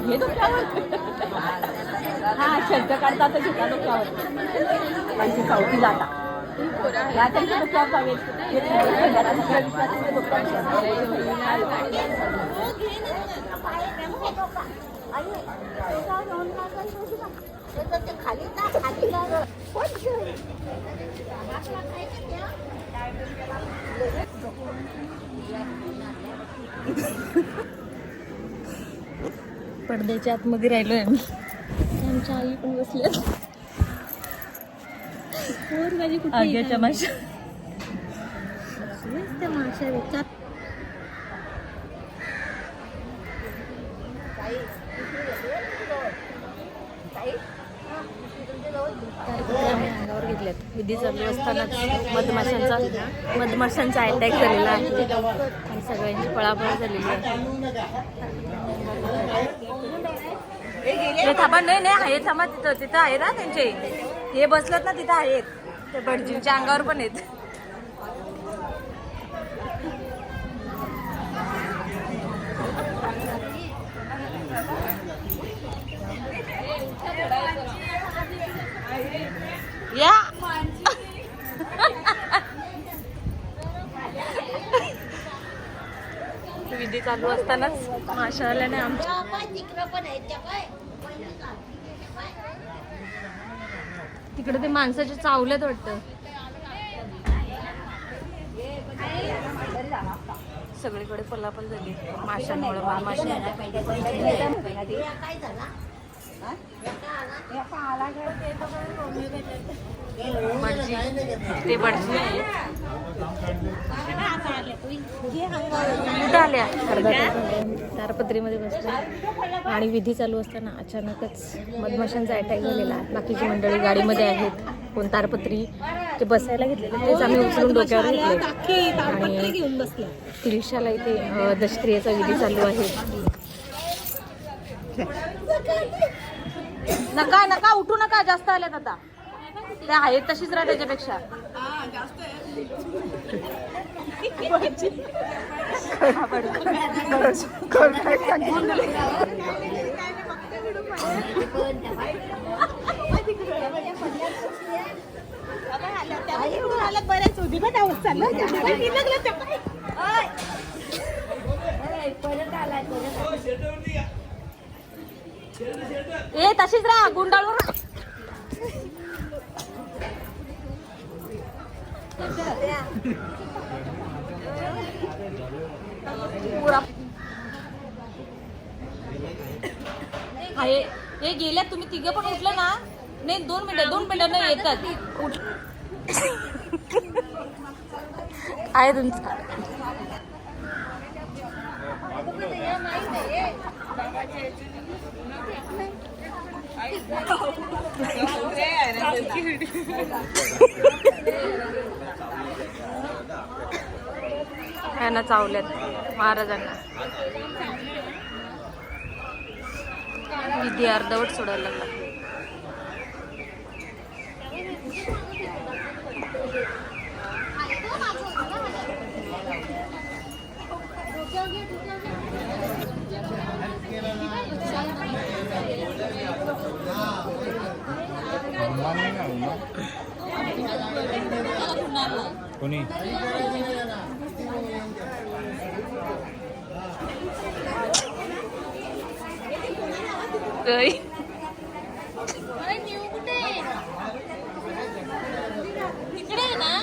हे डोक्यावर हा शब्द काढता तर घेता डोक्यावर माझी चौथी जाता या त्यांच्या डोक्यावर जावे खाली खाली पडद्याच्या आतमध्ये राहिलोय आम्ही. आमच्या आई पण बसल्या माझी कुठे माशा त्या माशा विचार. अंगावर घेतल्यात. विधी चालू असतानाच मधमाशांचा मधमाशांचा अटॅक झालेला आहे. आणि सगळ्यांची पळापळ झालेली आहे. हे थांबा नाही नाही आहे थांबा तिथं तिथं आहे ना त्यांचे. हे बसलत ना तिथं आहेत. ते भटजींच्या अंगावर पण आहेत. या. विधी चालू असतानाच माशा आल्याने आमच्या तिकडं पण आहेत त्या काय तिकडे ते माणसाचे चावलेत वाटतं. सगळीकडे पल्लापल झाली माशांमुळे माशा ते भटजी कुठं आल्या? तारपत्रीमध्ये बसल्या. आणि विधी चालू असताना अचानकच मधमाशांचा अटॅक झालेला बाकीची मंडळी गाडीमध्ये आहेत. कोण तारपत्री ते बसायला घेतलेले तेच आम्ही उचलून डोक्यावर घेतले आणि तिरशाला इथे दशक्रियेचा विधी चालू आहे. नका नका उठू नका जास्त आल्यात आता. त्या आहेत तशीच राहा त्याच्यापेक्षा. बऱ्याच होती का त्या चाललं ए तशीच राहा गुंडाळून राहा. हे गेल्यात तुम्ही तिघं पण उठलं ना? नाही दोन मिनिटं दोन मिनिटांना येतात. उठ. आहे तुमचं. यांना चावल्यात महाराजांना. विधी अर्धवट सोडायला लागला. कोणी?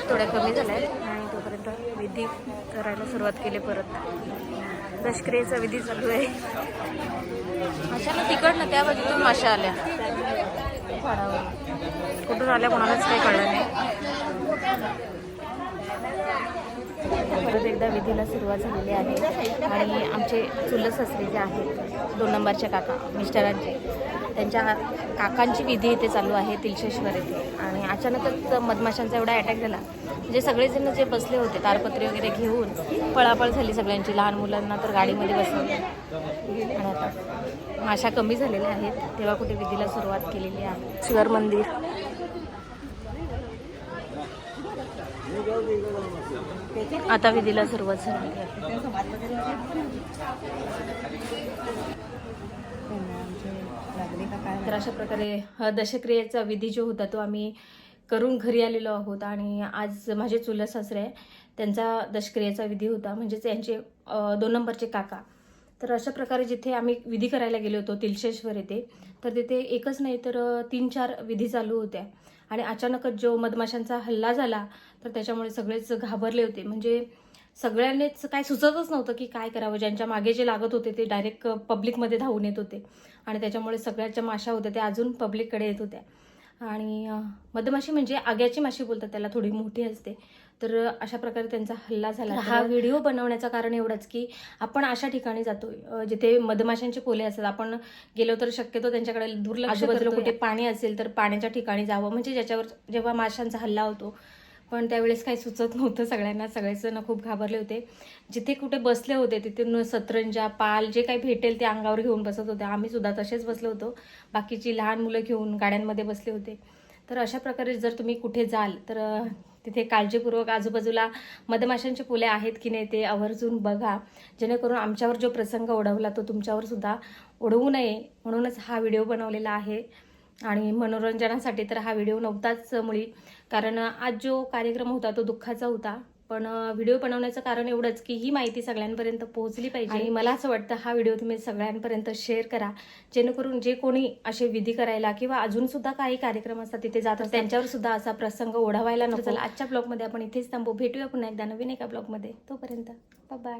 थोड्या कमी झाल्या आणि तोपर्यंत विधी करायला सुरुवात केली परत. दशक्रियेचा विधी चालू आहे. अशाला तिकडनं त्या बाजूतून माशा आल्या. कुठून आल्या कोणालाच काही कळलं नाही. परत एकदा विधीला सुरुवात झालेली आहे. आणि आमचे चुलत सासरे जे आहेत दोन नंबरच्या काका मिस्टरांचे त्यांच्या काकांची विधी इथे चालू आहे तिलशेश्वर येथे. आणि अचानकच मधमाशांचा एवढा अटॅक झाला. म्हणजे सगळेजण जे बसले होते तारपत्री वगैरे घेऊन पळापळ झाली सगळ्यांची. लहान मुलांना तर गाडीमध्ये बसवले. आणि आता माशा कमी झालेल्या आहेत. तेव्हा कुठे विधीला सुरुवात केलेली आहे. शिवर मंदिर. आता विधीला सुरुवात झाली तर अशा प्रकारे दशक्रियेचा विधी जो होता तो आम्ही करून घरी आलेलो आहोत आणि आज माझे चुलत सासरे त्यांचा दशक्रियेचा विधी होता. म्हणजेच यांचे दोन नंबरचे काका. तर अशा प्रकारे जिथे आम्ही विधी करायला गेलो होतो तिलशेश्वर येथे तर तिथे एकच नाही तर तीन चार विधी चालू होत्या. आणि अचानकच जो मधमाशांचा हल्ला झाला तर त्याच्यामुळे सगळेच घाबरले होते. म्हणजे सगळ्यांनीच काय सुचतच नव्हतं की काय करावं. ज्यांच्या मागे जे लागत होते ते डायरेक्ट पब्लिकमध्ये धावून येत होते. आणि त्याच्यामुळे सगळ्याच्या माशा होत्या त्या अजून पब्लिककडे येत होत्या. आणि मधमाशी म्हणजे आग्याची माशी बोलतात त्याला थोडी मोठी असते. तर अशा प्रकारे त्यांचा हल्ला झाला. हा व्हिडिओ बनवण्याचं कारण एवढंच की आपण अशा ठिकाणी जातो जिथे मधमाशांचे पोले असतात. आपण गेलो तर शक्यतो त्यांच्याकडे दुर्लक्ष आजूबाजूला कुठे पाणी असेल तर पाण्याच्या ठिकाणी जावं. म्हणजे ज्याच्यावर जेव्हा माशांचा हल्ला होतो. पण त्यावेळेस काही सुचत नव्हतं सगळ्यांना. सगळेच जण खूप घाबरले होते. जिथे कुठे बसले होते तिथे सतरंजा पाल जे काही भेटेल ते अंगावर घेऊन बसत होते. आम्ही सुद्धा तसेच बसलो होतो. बाकीची लहान मुलं घेऊन गाड्यांमध्ये बसले होते. तर अशा प्रकारे जर तुम्ही कुठे जाल तर तिथे काळजीपूर्वक आजूबाजूला मधमाशांचे फुले आहेत की नाही ते आवर्जून बघा. जेणेकरून आमच्यावर जो प्रसंग ओढवला तो तुमच्यावर सुद्धा ओढवू नये म्हणूनच हा व्हिडिओ बनवलेला आहे. आणि मनोरंजनासाठी तर हा व्हिडिओ नव्हताच मुळी. कारण आज जो कार्यक्रम होता तो दुःखाचा होता. पण व्हिडिओ बनवण्याचं कारण एवढंच की ही माहिती सगळ्यांपर्यंत पोहोचली पाहिजे. आणि मला असं वाटतं हा व्हिडिओ तुम्ही सगळ्यांपर्यंत शेअर करा. जेणेकरून जे कोणी असे विधी करायला किंवा अजून सुद्धा काही कार्यक्रम असतात तिथे जात असतात त्यांच्यावर सुद्धा असा प्रसंग ओढावायला नको. चला आजच्या ब्लॉगमध्ये आपण इथेच थांबू. भेटूया पुन्हा एकदा नवीन एका ब्लॉगमध्ये. तोपर्यंत बाय